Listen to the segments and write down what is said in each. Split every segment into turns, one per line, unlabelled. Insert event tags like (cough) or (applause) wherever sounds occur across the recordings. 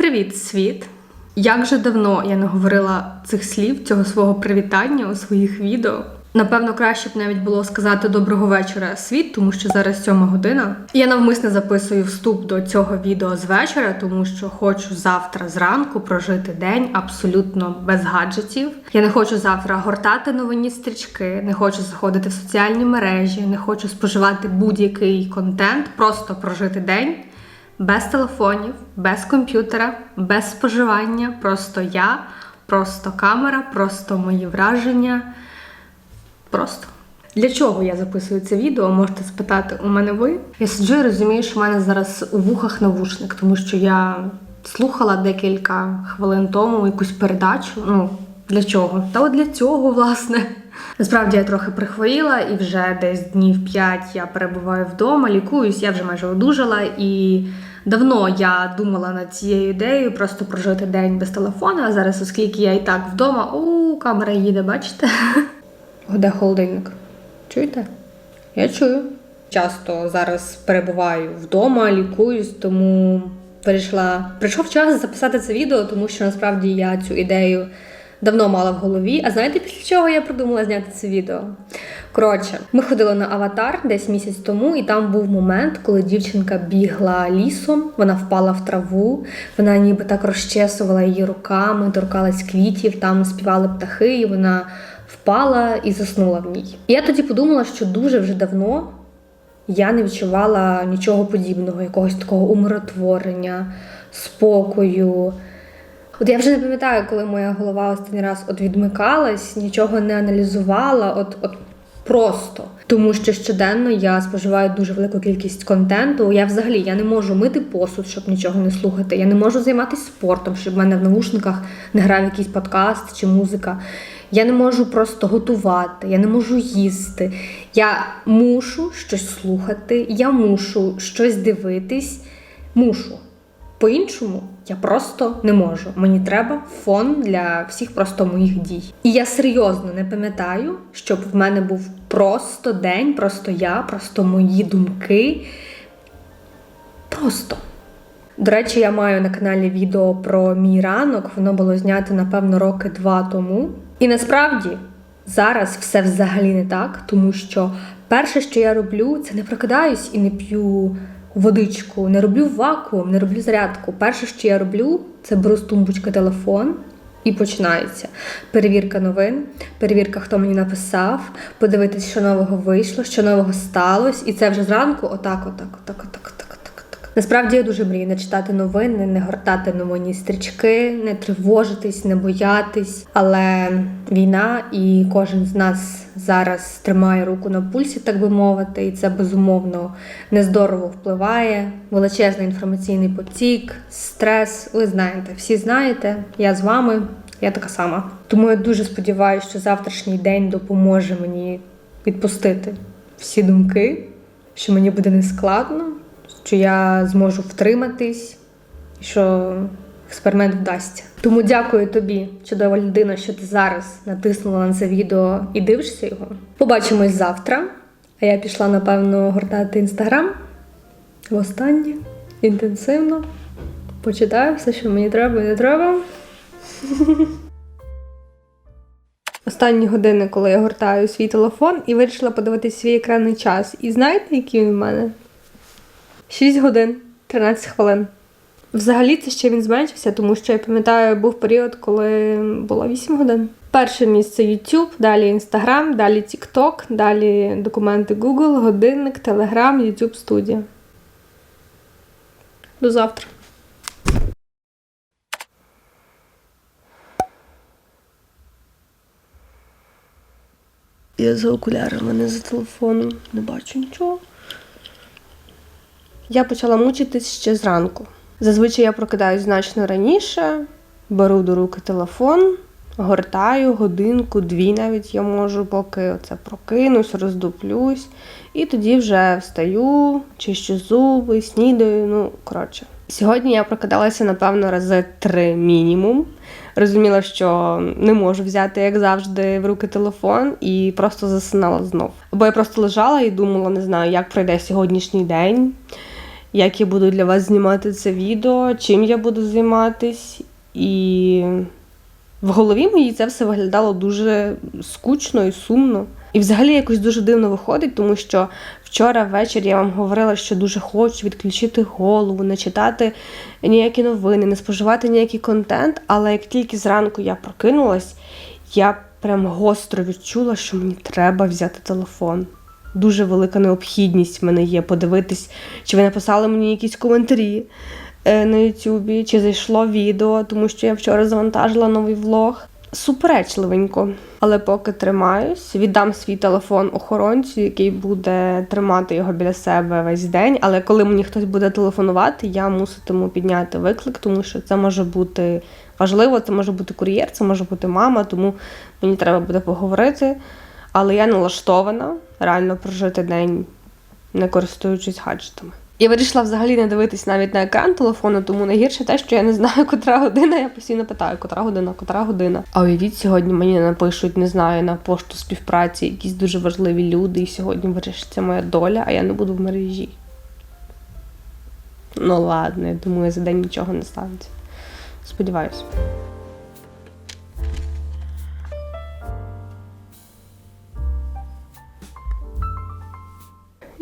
Привіт, світ! Як же давно я не говорила цих слів, цього свого привітання у своїх відео. Напевно, краще б навіть було сказати доброго вечора, світ, тому що зараз сьома година. Я навмисно записую вступ до цього відео з вечора, тому що хочу завтра зранку прожити день абсолютно без гаджетів. Я не хочу завтра гортати новинні стрічки, не хочу заходити в соціальні мережі, не хочу споживати будь-який контент, просто прожити день без телефонів, без комп'ютера, без споживання. Просто я, просто камера, просто мої враження. Просто. Для чого я записую це відео, можете спитати у мене ви. Я сиджу і розумію, що в мене зараз у вухах навушник, тому що я слухала декілька хвилин тому якусь передачу. Ну, для чого? Та от для цього, власне. Насправді я трохи прихворіла, і вже десь днів 5 я перебуваю вдома, лікуюсь, я вже майже одужала. І давно я думала над цією ідеєю просто прожити день без телефона. А зараз, оскільки я і так вдома, у камера їде, бачите? (laughs) Де холодильник? Чуєте? Я чую. Часто зараз перебуваю вдома, лікуюсь, тому вирішила. Прийшов час записати це відео, тому що насправді я цю ідею давно мала в голові. А знаєте, після чого я придумала зняти це відео? Коротше, ми ходили на аватар десь місяць тому, і там був момент, коли дівчинка бігла лісом, вона впала в траву, вона ніби так розчесувала її руками, торкалась квітів, там співали птахи, і вона впала і заснула в ній. І я тоді подумала, що дуже вже давно я не відчувала нічого подібного, якогось такого умиротворення, спокою. От я вже не пам'ятаю, коли моя голова останній раз от відмикалась, нічого не аналізувала, от, от просто. Тому що щоденно я споживаю дуже велику кількість контенту. Я взагалі я не можу мити посуд, щоб нічого не слухати. Я не можу займатися спортом, щоб в мене в навушниках не грав якийсь подкаст чи музика. Я не можу просто готувати, я не можу їсти. Я мушу щось слухати, я мушу щось дивитись. Мушу. По-іншому я просто не можу. Мені треба фон для всіх просто моїх дій. І я серйозно не пам'ятаю, щоб в мене був просто день, просто я, просто мої думки. Просто. До речі, я маю на каналі відео про мій ранок. Воно було знято, напевно, роки два тому. І насправді зараз все взагалі не так, тому що перше, що я роблю, це не прокидаюсь і не п'ю водичку, не роблю вакуум, не роблю зарядку. Перше, що я роблю, це беру з тумбочки телефон. І починається перевірка новин, перевірка, хто мені написав, подивитись, що нового вийшло, що нового сталося. І це вже зранку, отак, отак, отак, отак. Насправді я дуже мрію не читати новини, не гортати новинні стрічки, не тривожитись, не боятись. Але війна і кожен з нас зараз тримає руку на пульсі, так би мовити, і це безумовно нездорово впливає. Величезний інформаційний потік, стрес. Ви знаєте, всі знаєте, я з вами, я така сама. Тому я дуже сподіваюся, що завтрашній день допоможе мені відпустити всі думки, що мені буде нескладно, що я зможу втриматись, що експеримент вдасться. Тому дякую тобі, чудова людина, що ти зараз натиснула на це відео і дивишся його. Побачимось завтра. А я пішла, напевно, гортати інстаграм востаннє інтенсивно. Почитаю все, що мені треба і не треба. (laughs) Останні години, коли я гортаю свій телефон і вирішила подивитися свій екранний час. І знаєте, який він в мене? 6 годин 13 хвилин. Взагалі це ще він зменшився, тому що я пам'ятаю, був період, коли було 8 годин. Перше місце YouTube, далі Instagram, далі TikTok, далі документи Google, годинник, Telegram, YouTube студія. До завтра. Я за окулярами, не за телефоном. Не бачу нічого. Я почала мучитись ще зранку. Зазвичай я прокидаюсь значно раніше, беру до руки телефон, гортаю годинку, дві навіть я можу, поки оце прокинусь, роздуплюсь. І тоді вже встаю, чищу зуби, снідаю. Ну, коротше. Сьогодні я прокидалася, напевно, рази три мінімум. Розуміла, що не можу взяти, як завжди, в руки телефон і просто засинала знов. Бо я просто лежала і думала, не знаю, як пройде сьогоднішній день.
Як я буду для вас знімати це відео, чим я буду займатись. І в голові моїй це все виглядало дуже скучно і сумно. І взагалі якось дуже дивно виходить, тому що вчора ввечері я вам говорила, що дуже хочу відключити голову, не читати ніякі новини, не споживати ніякий контент. Але як тільки зранку я прокинулась, я прям гостро відчула, що мені треба взяти телефон. Дуже велика необхідність в мене є подивитись, чи ви написали мені якісь коментарі е, на Ютубі, чи зайшло відео, тому що я вчора завантажила новий влог. Суперечливенько. Але поки тримаюсь, віддам свій телефон охоронцю, який буде тримати його біля себе весь день. Але коли мені хтось буде телефонувати, я муситиму підняти виклик, тому що це може бути важливо, це може бути кур'єр, це може бути мама, тому мені треба буде поговорити. Але я налаштована реально прожити день, не користуючись гаджетами. Я вирішила взагалі не дивитись навіть на екран телефону, тому найгірше те, що я не знаю, (laughs) котра година. Я постійно питаю, котра година, котра година. А уявіть, сьогодні мені напишуть, не знаю, на пошту співпраці якісь дуже важливі люди, і сьогодні вирішиться моя доля, а я не буду в мережі. Ну ладно, я думаю, за день нічого не станеться. Сподіваюсь.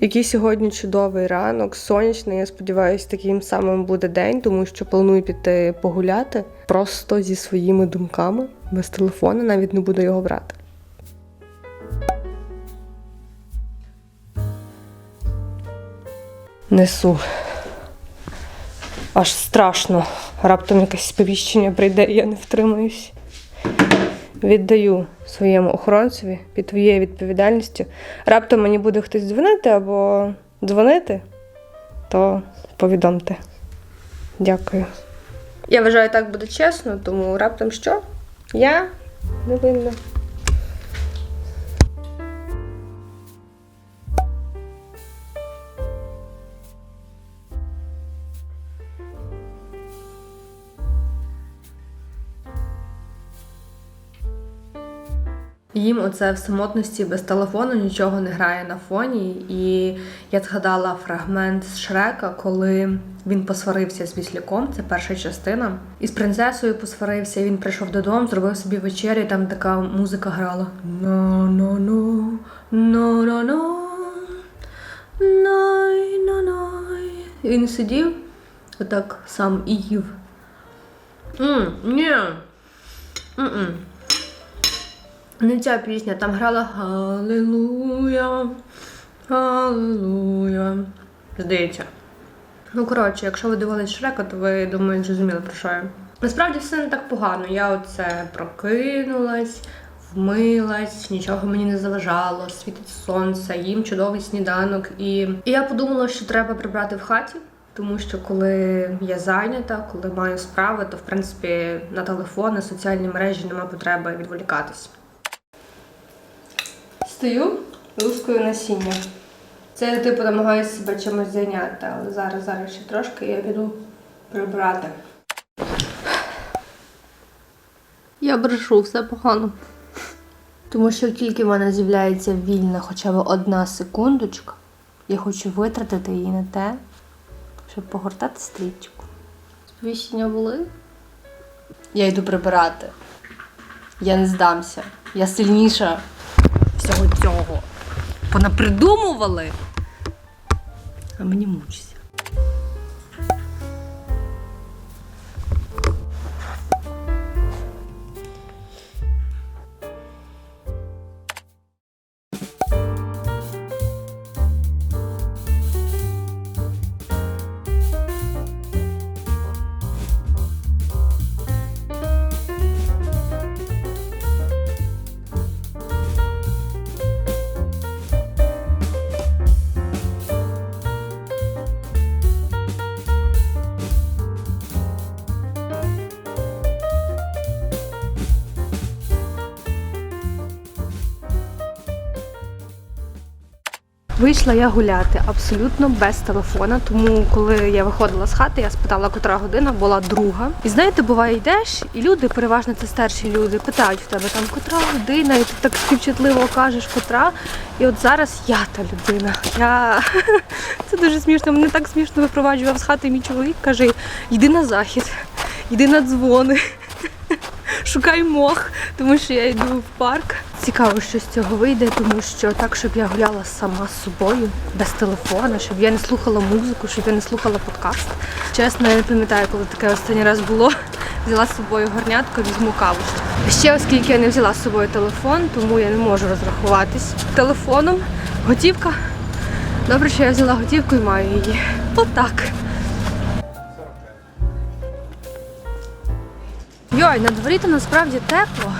Який сьогодні чудовий ранок, сонячний. Я сподіваюся, таким самим буде день, тому що планую піти погуляти просто зі своїми думками, без телефона, навіть не буду його брати. Несу. Аж страшно. Раптом якесь сповіщення прийде, і я не втримаюсь. Віддаю своєму охоронцеві під твоєю відповідальністю. Раптом мені буде хтось дзвонити або дзвонити, то повідомте. Дякую. Я вважаю, так буде чесно, тому раптом що? Я не винна.
Їм оце в самотності без телефону нічого не грає на фоні. І я згадала фрагмент з Шрека, коли він посварився з вісляком, це перша частина. І з принцесою посварився. Він прийшов додому, зробив собі вечерю, і там така музика грала. Но-но-но, но-но-но, най-на-най. Він сидів отак сам і їв. Ні. М-м. Не ця пісня, там грала Галилуя, Галилуя. Здається. Ну, коротше, якщо ви дивились Шрека, то ви думаю, зрозуміли про що я. Насправді все не так погано. Я оце прокинулась, вмилась, нічого мені не заважало, світить сонце, їм чудовий сніданок. І, і я подумала, що треба прибрати в хаті. Тому що коли я зайнята, коли маю справи, то в принципі на телефон, на соціальні мережі нема потреби відволікатись. Стою, лускою насіння. Це я типу намагаюся себе чимось зайняти, але зараз, зараз ще трошки я піду прибирати. Я брешу, все погано. Тому що тільки в мене з'являється вільна хоча б одна секундочка, я хочу витратити її на те, щоб погортати стрічку. Сповіщення були? Я йду прибирати. Я не здамся. Я сильніша всього цього. Понапридумували. А мені мучиться.
Вийшла я гуляти абсолютно без телефона, тому коли я виходила з хати, я спитала, котра година була друга. І знаєте, буває, йдеш, і люди, переважно це старші люди, питають в тебе там котра година, і ти так співчутливо кажеш, котра. І от зараз я та людина. Я (laughs) це дуже смішно. Мене так смішно випроваджував з хати мій чоловік. каже: йди на захід, йди на дзвони. Шукай мох, тому що я йду в парк. Цікаво, що з цього вийде, тому що так, щоб я гуляла сама з собою, без телефона, щоб я не слухала музику, щоб я не слухала подкаст. Чесно, я не пам'ятаю, коли таке останній раз було. (laughs) Взяла з собою горнятко, візьму каву. Ще оскільки я не взяла з собою телефон, тому я не можу розрахуватись телефоном. Готівка. Добре, що я взяла готівку і маю її. Отак. Йой, на дворі то насправді тепло.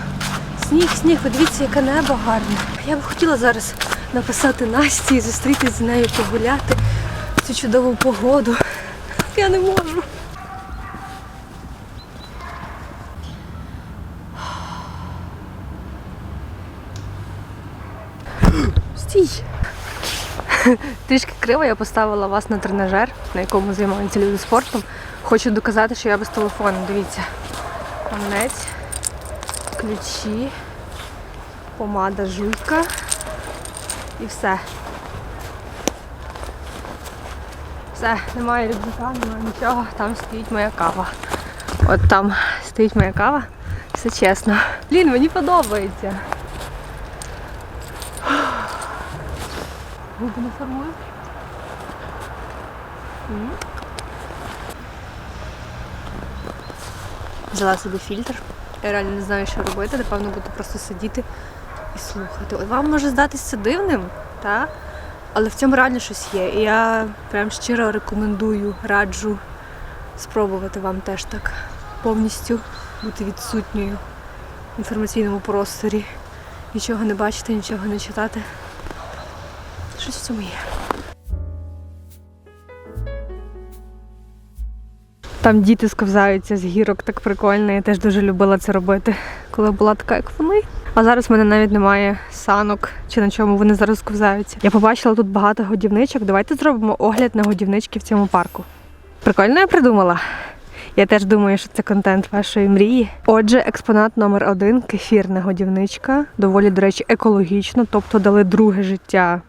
Сніг, сніг, ви дивіться, яке небо гарне. Я б хотіла зараз написати Насті і зустрітися з нею погуляти в цю чудову погоду. Я не можу. Стій. Трішки криво я поставила вас на тренажер, на якому займаються люди спортом. Хочу доказати, що я без телефону. Дивіться. Гамнець, ключі, помада жуйка і все. Все, немає рюкзака, немає нічого, там стоїть моя кава. От там стоїть моя кава, все чесно. Блін, мені подобається. Губи не формую. Взяла собі фільтр. Я реально не знаю, що робити. Напевно, буду просто сидіти і слухати. От вам може здатися дивним, та? але в цьому реально щось є. І я прям щиро рекомендую, раджу спробувати вам теж так повністю бути відсутньою в інформаційному просторі. Нічого не бачити, нічого не читати. Щось в цьому є. Там діти сковзаються з гірок, так прикольно. Я теж дуже любила це робити, коли була така, як вони. А зараз в мене навіть немає санок чи на чому вони зараз сковзаються. Я побачила тут багато годівничок. Давайте зробимо огляд на годівнички в цьому парку. Прикольно я придумала. Я теж думаю, що це контент вашої мрії. Отже, експонат номер один кефірна годівничка. Доволі, до речі, екологічно, тобто дали друге життя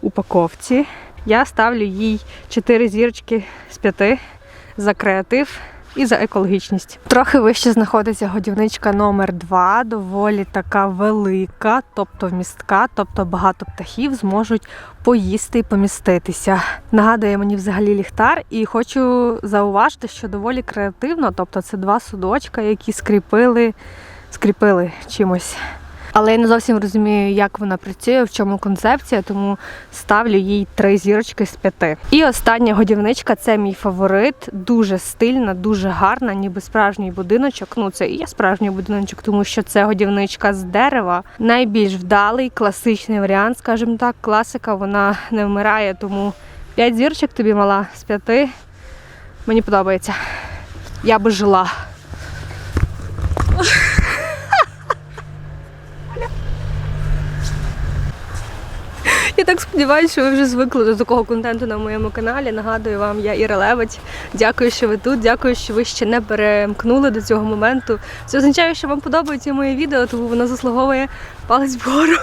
упаковці. Я ставлю їй 4 зірочки з 5 за креатив і за екологічність. Трохи вище знаходиться годівничка номер 2 доволі така велика, тобто вмістка, тобто багато птахів зможуть поїсти і поміститися. Нагадує мені взагалі ліхтар, і хочу зауважити, що доволі креативно, тобто це два судочка, які скріпили, скріпили чимось. Але я не зовсім розумію, як вона працює, в чому концепція, тому ставлю їй три зірочки з п'яти. І остання годівничка це мій фаворит. Дуже стильна, дуже гарна, ніби справжній будиночок. Ну це і є справжній будиночок, тому що це годівничка з дерева. Найбільш вдалий, класичний варіант, скажімо так. Класика вона не вмирає, тому п'ять зірочок тобі мала з п'яти. Мені подобається. Я би жила. Я так сподіваюся, що ви вже звикли до такого контенту на моєму каналі. Нагадую вам, я Іра Левець. Дякую, що ви тут. Дякую, що ви ще не перемкнули до цього моменту. Це означає, що вам подобається моє відео, тому воно заслуговує палець вгору.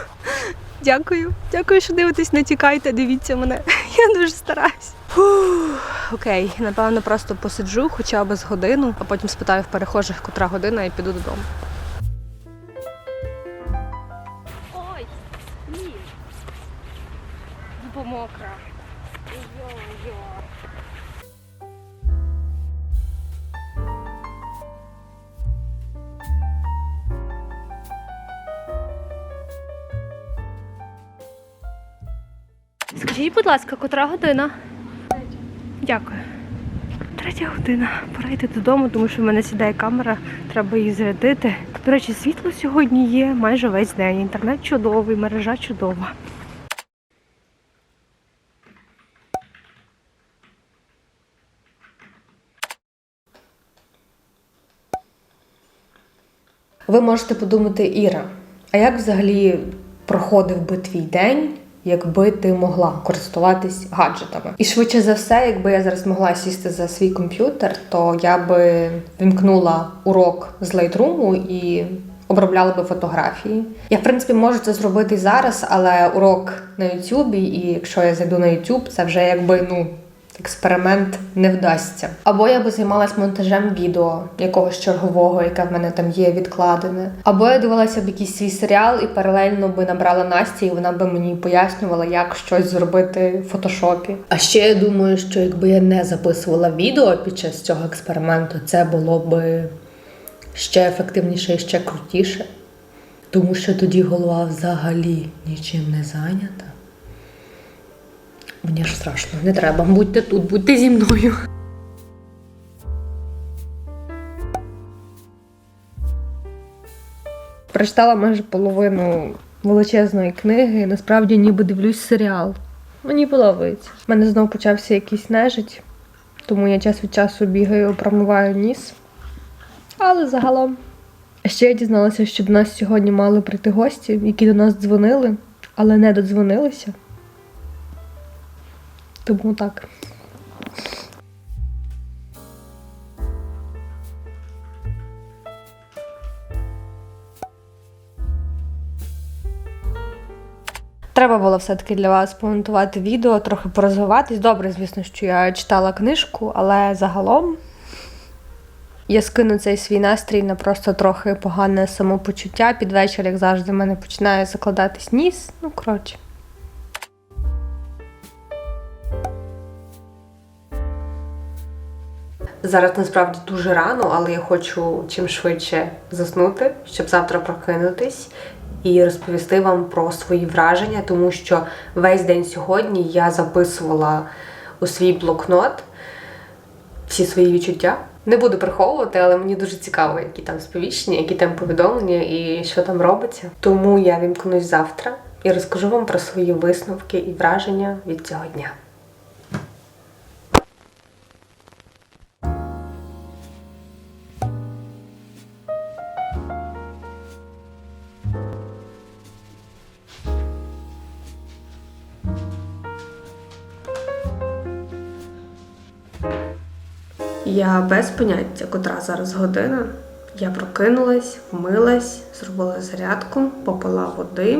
Дякую. Дякую, що дивитесь, не тікайте, дивіться мене. (laughs) Я дуже стараюсь. Фух. Окей, напевно, просто посиджу хоча б з годину, а потім спитаю в перехожих, котра година, і піду додому. Ласка, котра година? Дякую. Третя година. Пора йти додому, тому що в мене сідає камера, треба її зарядити. До речі, світло сьогодні є майже весь день. Інтернет чудовий, мережа чудова. Ви можете подумати, Іра, а як взагалі проходив би твій день, якби ти могла користуватись гаджетами. І швидше за все, якби я зараз могла сісти за свій комп'ютер, то я би вімкнула урок з Lightroom і обробляла би фотографії. Я, в принципі, можу це зробити зараз, але урок на Ютубі, і якщо я зайду на Ютуб, це вже якби ну. Експеримент не вдасться. Або я би займалась монтажем відео якогось чергового, яке в мене там є відкладене. Або я дивилася б якийсь свій серіал і паралельно би набрала Насті, і вона би мені пояснювала, як щось зробити в фотошопі. А ще я думаю, що якби я не записувала відео під час цього експерименту, це було би ще ефективніше і ще крутіше. Тому що тоді голова взагалі нічим не зайнята. Мені ж страшно, не треба. Будьте тут, будьте зі мною. Прочитала майже половину величезної книги, і насправді ніби дивлюсь серіал. Мені подобається. У мене знову почався якийсь нежить, тому я час від часу бігаю, промиваю ніс. Але загалом. Ще я дізналася, що до нас сьогодні мали прийти гості, які до нас дзвонили, але не додзвонилися. Тому так. Треба було все-таки для вас помонтувати відео, трохи порозвиватись. Добре, звісно, що я читала книжку, але загалом я скину цей свій настрій на просто трохи погане самопочуття. Під вечір, як завжди, в мене починає закладатись ніс. Ну, коротше. Зараз насправді дуже рано, але я хочу чим швидше заснути, щоб завтра прокинутись і розповісти вам про свої враження, тому що весь день сьогодні я записувала у свій блокнот всі свої відчуття. Не буду приховувати, але мені дуже цікаво, які там сповіщення, які там повідомлення і що там робиться. Тому я вімкнусь завтра і розкажу вам про свої висновки і враження від цього дня. Я без поняття, котра зараз година. Я прокинулась, вмилась, зробила зарядку, попила води,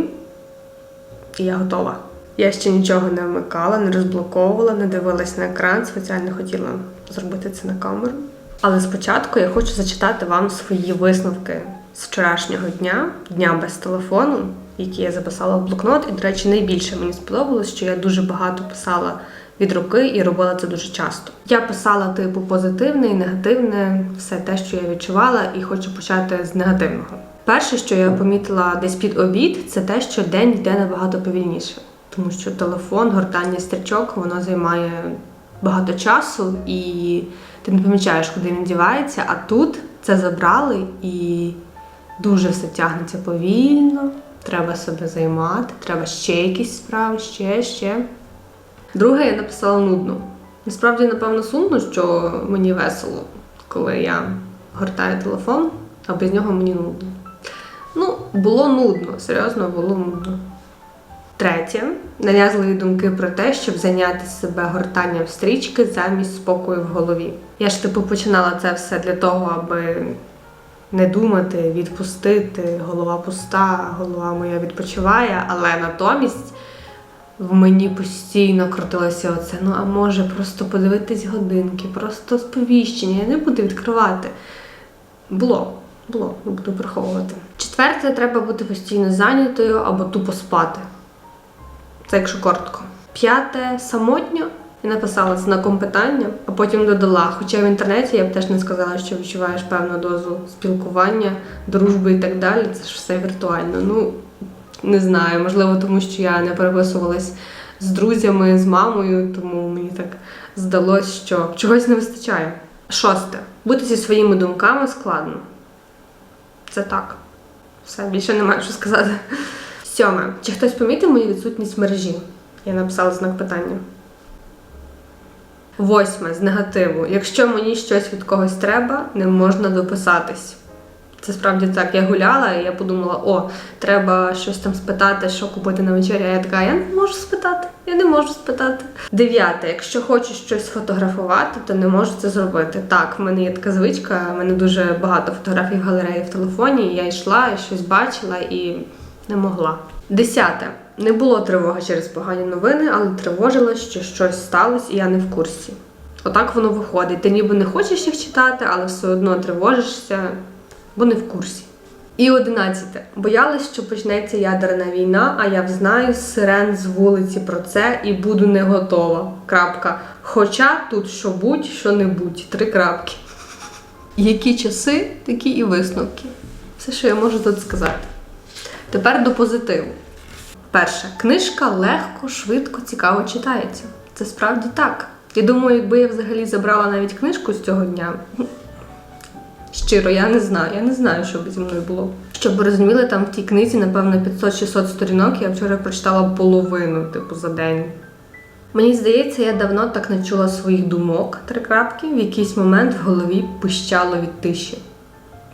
і я готова. Я ще нічого не вмикала, не розблоковувала, не дивилась на екран, спеціально хотіла зробити це на камеру. Але спочатку я хочу зачитати вам свої висновки з вчорашнього дня, дня без телефону, які я записала в блокнот. І, до речі, найбільше мені сподобалось, що я дуже багато писала від руки і робила це дуже часто. Я писала типу позитивне і негативне, все те, що я відчувала, і хочу почати з негативного. Перше, що я помітила десь під обід, це те, що день йде набагато повільніше, тому що телефон, гортання стрічок, воно займає багато часу, і ти не помічаєш, куди він дівається. А тут це забрали і дуже все тягнеться повільно. Треба себе займати, треба ще якісь справи, ще, ще. Друге, я написала нудно. Насправді, напевно, сумно, що мені весело, коли я гортаю телефон, а без нього мені нудно. Ну, було нудно, серйозно, було нудно. Третє, нав'язливі думки про те, щоб зайняти себе гортанням стрічки замість спокою в голові. Я ж типу починала це все для того, аби не думати, відпустити, голова пуста, голова моя відпочиває, але натомість в мені постійно крутилося оце. Ну а може просто подивитись годинки, просто сповіщення. Я не буду відкривати. Було, було, не буду приховувати. Четверте, треба бути постійно зайнятою або тупо спати. Це якщо коротко. П'яте самотньо. Я написала знаком питання, а потім додала. Хоча в інтернеті я б теж не сказала, що відчуваєш певну дозу спілкування, дружби і так далі. Це ж все віртуально. Ну, не знаю, можливо, тому що я не переписувалась з друзями, з мамою, тому мені так здалось, що чогось не вистачає. Шосте. Бути зі своїми думками складно. Це так. Все, більше немає що сказати. Сьоме. Чи хтось помітив мою відсутність мережі? Я написала знак питання. Восьме з негативу. Якщо мені щось від когось треба, не можна дописатись.
Це справді так. Я гуляла, і я подумала, о, треба щось там спитати, що купити на вечерю. Я така, я не можу спитати, я не можу спитати. Дев'яте, якщо хочу щось фотографувати, то не можу це зробити. Так, в мене є така звичка, в мене дуже багато фотографій в галереї в телефоні. Я йшла, і щось бачила і не могла. Десяте. Не було тривоги через погані новини, але тривожило, що щось сталося, і я не в курсі. Отак воно виходить. Ти ніби не хочеш їх читати, але все одно тривожишся, бо не в курсі. І одинадцяте. Боялась, що почнеться ядерна війна, а я взнаю сирен з вулиці про це і буду не готова. Крапка. Хоча тут що будь, що не будь. Три крапки. Які часи, такі і висновки. Все, що я можу тут сказати. Тепер до позитиву. Перше, книжка легко, швидко, цікаво читається. Це справді так. Я думаю, якби я взагалі забрала навіть книжку з цього дня. Щиро, я не знаю. Я не знаю, що б зі мною було. Щоб ви розуміли, там в тій книзі, напевно, 500-600 сторінок, я вчора прочитала половину, типу, за день. Мені здається, я давно так не чула своїх думок, три крапки, в якийсь момент в голові пищало від тиші.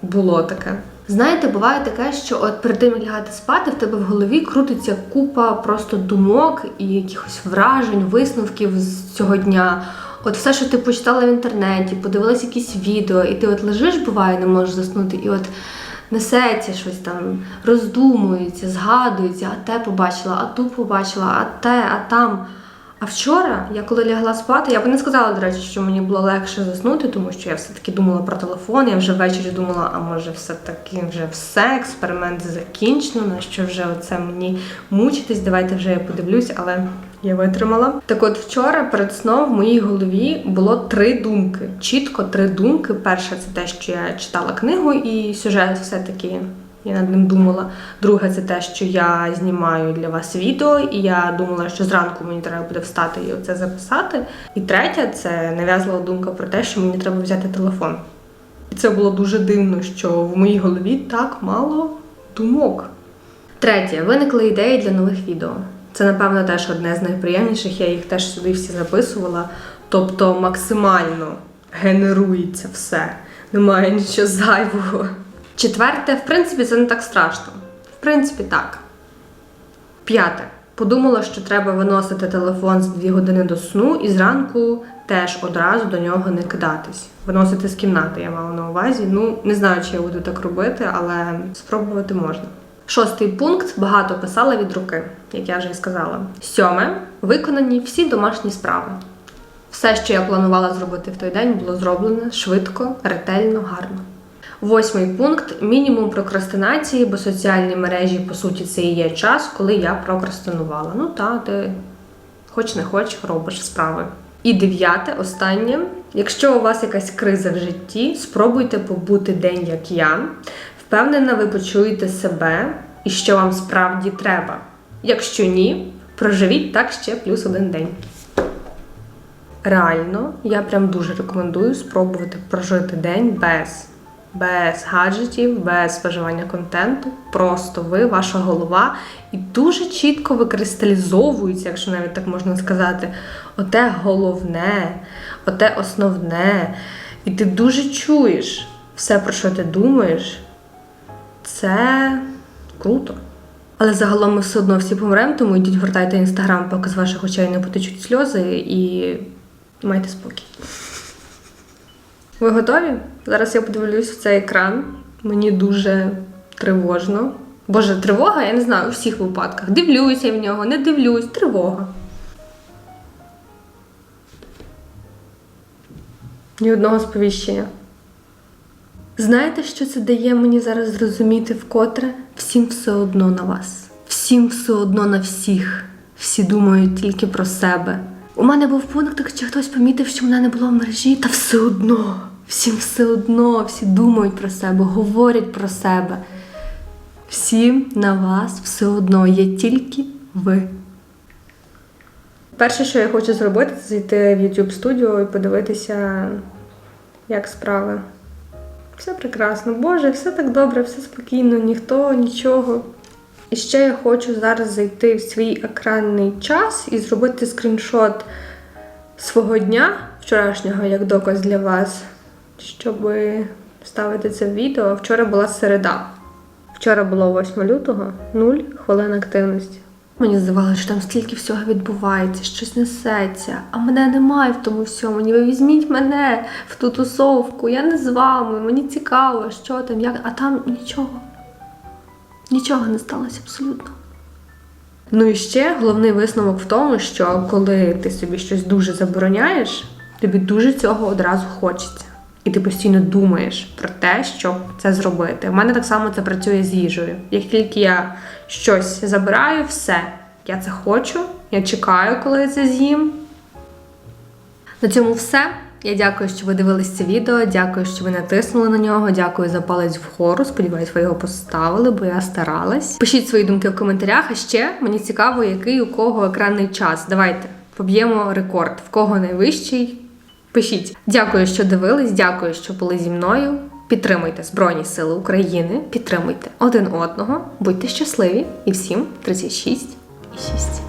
Було таке. Знаєте, буває таке, що от перед тим як лягати спати, в тебе в голові крутиться купа просто думок і якихось вражень, висновків з цього дня. От все, що ти почитала в інтернеті, подивилась якісь відео, і ти от лежиш, буває, не можеш заснути, і от несеться щось там, роздумується, згадується, а те побачила, а ту побачила, а те, а там. А вчора, я коли лягла спати, я б не сказала, до речі, що мені було легше заснути, тому що я все-таки думала про телефон. Я вже ввечері думала, а може, все-таки вже все, експеримент закінчено, на що вже оце мені мучитись, давайте вже я подивлюсь, але я витримала. Так от вчора перед сном в моїй голові було три думки. Чітко три думки. Перша це те, що я читала книгу, і сюжет все-таки я над ним думала. Друге, це те, що я знімаю для вас відео, і я думала, що зранку мені треба буде встати і оце записати. І третє, це нав'язлива думка про те, що мені треба взяти телефон. І це було дуже дивно, що в моїй голові так мало думок. Третє, виникли ідеї для нових відео. Це, напевно, теж одне з найприємніших, я їх теж сюди всі записувала. Тобто максимально генерується все, немає нічого зайвого. Четверте, в принципі, це не так страшно. В принципі, так. П'яте. Подумала, що треба виносити телефон за дві години до сну і зранку теж одразу до нього не кидатись. Виносити з кімнати, я мала на увазі. Ну, не знаю, чи я буду так робити, але спробувати можна. Шостий пункт багато писала від руки, як я вже і сказала. Сьоме виконані всі домашні справи. Все, що я планувала зробити в той день, було зроблено швидко, ретельно, гарно. Восьмий пункт мінімум прокрастинації, бо соціальні мережі, по суті, це і є час, коли я прокрастинувала. Ну та ти хоч не хоч робиш справи. І дев'яте, останнє. Якщо у вас якась криза в житті, спробуйте побути день як я. Впевнена, ви почуєте себе і що вам справді треба. Якщо ні, проживіть так ще плюс один день. Реально, я прям дуже рекомендую спробувати прожити день без, без гаджетів, без споживання контенту. Просто ви, ваша голова, і дуже чітко викристалізовується, якщо навіть так можна сказати, оте головне, оте основне. І ти дуже чуєш все, про що ти думаєш. Це круто. Але загалом ми все одно всі помремо, тому йдіть гортайте інстаграм, поки з ваших очей не потечуть сльози, і майте спокій. Ви готові? Зараз я подивлюсь в цей екран. Мені дуже тривожно. Боже, тривога, я не знаю у всіх випадках. Дивлюся в нього, не дивлюсь, тривога. Ні одного сповіщення. Знаєте, що це дає мені зараз зрозуміти вкотре? Всім все одно на вас. Всім все одно на всіх. Всі думають тільки про себе. У мене був пункт, чи хтось помітив, що мене не було в мережі, та все одно. Всім все одно, всі думають про себе, говорять про себе. Всім на вас все одно є тільки ви. Перше, що я хочу зробити, це зайти в YouTube Studio і подивитися, як справи. Все прекрасно, Боже, все так добре, все спокійно, ніхто, нічого. І ще я хочу зараз зайти в свій екранний час і зробити скріншот свого дня вчорашнього як доказ для вас, щоб
вставити це в відео. Вчора була середа. Вчора було 8 лютого, 0 хвилин активності. Мені здавалося, що там стільки всього відбувається, щось несеться, а мене немає в тому всьому. Ні, ви візьміть мене в ту тусовку, я не з вами, мені цікаво, що там, як. А там нічого. Нічого не сталося абсолютно. Ну і ще головний висновок в тому, що коли ти собі щось дуже забороняєш, тобі дуже цього одразу хочеться. І ти постійно думаєш про те, щоб це зробити. У мене так само це працює з їжею. Як тільки я щось забираю, все, я це хочу, я чекаю, коли я це з'їм. На цьому все. Я дякую, що ви дивились це відео. Дякую, що ви натиснули на нього. Дякую за палець вгору. Сподіваюсь, ви його поставили, бо я старалась. Пишіть свої думки в коментарях. А ще мені цікаво, який у кого екранний час. Давайте поб'ємо рекорд. В кого найвищий? Пишіть. Дякую, що дивились. Дякую, що були зі мною. Підтримуйте Збройні Сили України, підтримуйте один одного, будьте щасливі і всім 36 і 6.